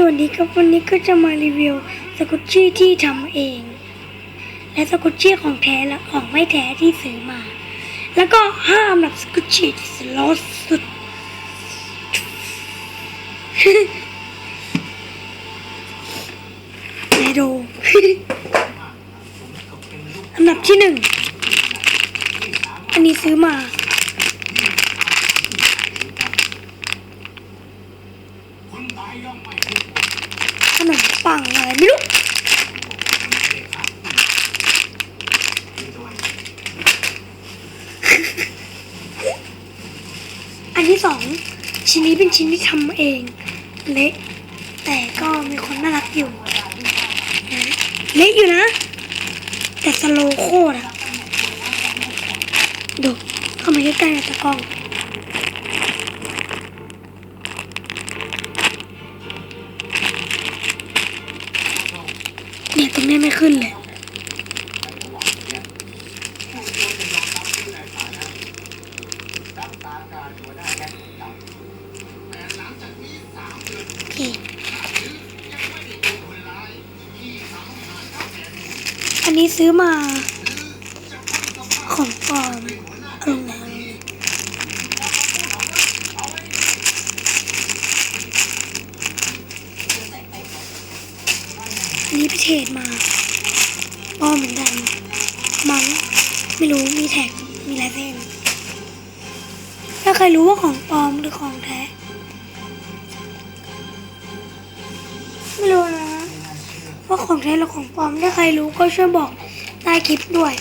สวัสดีครับวันนี้ก็จะมารีวิวสกุชชี่ที่ทำเอง และสกุชชี่ของแท้และของไม่แท้ที่ซื้อมา แล้วก็ห้าอันดับสกุชชี่ที่สลอสสุด ไหนดู อันดับที่หนึ่ง อันนี้ซื้อมา ขนมปังอะไรไม่รู้อันที่สองชิ้นนี้เป็นชิ้นที่ทำเองเละแต่ก็มีคนน่ารักอยู่นะเละอยู่นะ แต่สโลโคตรอะดูเข้ามาใกล้ๆกับตะกล้อง เนี่ยตรงนี้ไม่ขึ้นเลยโอเคอันนี้ซื้อมาของปลอมันนี้ไปเทรดมาปลอมเหมือนกันมั้งไม่รู้มีแท็กมีลายเส้นถ้าใครรู้ว่าของปลอมหรือของแท้ไม่รู้นะว่าของแท้หรือของปลอมถ้าใครรู้ก็ช่วยบอกใต้คลิปด้วย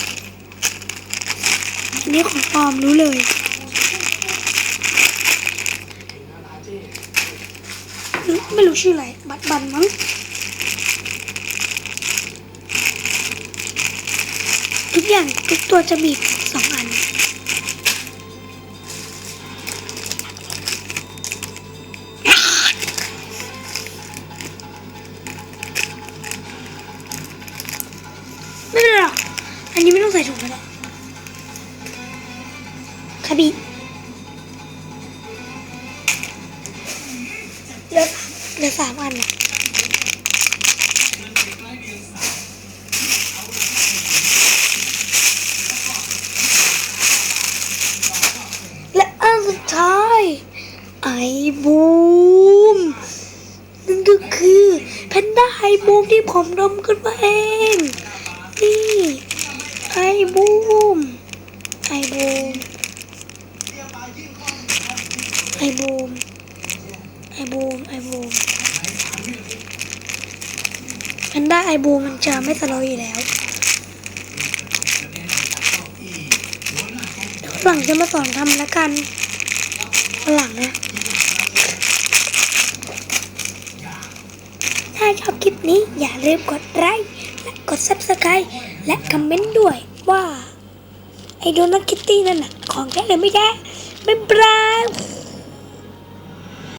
อันนี้ของปลอมรู้เลยไม่รู้ชื่ออะไรบัตรบันมั้ง ทุกอย่างทุกตัวจะมีสองอัน ไม่เป็นไรหรอก อันนี้ไม่ต้องใส่ถุงก็ได้คาบีเหลือเหลือสามอันนะอันสุดท้าย ไอ บูมนั่นก็คือแพนด้าไอบูมที่ผมดมขึ้นมาเอง นี่ไอบูมไอบูมไอบูมไอบูมไอบูมแพนด้าไอบูมมันจะไม่สโลว์อยู่แล้วหลังจะมาสอนทำแล้วกันวันหลังนะ ถ้าชอบคลิปนี้อย่าลืมกดไลค์และกด subscribe และคอมเมนต์ด้วยว่า ไอโดนัทคิตตี้นั่นน่ะของแท้หรือไม่แท้บ๊ายบาย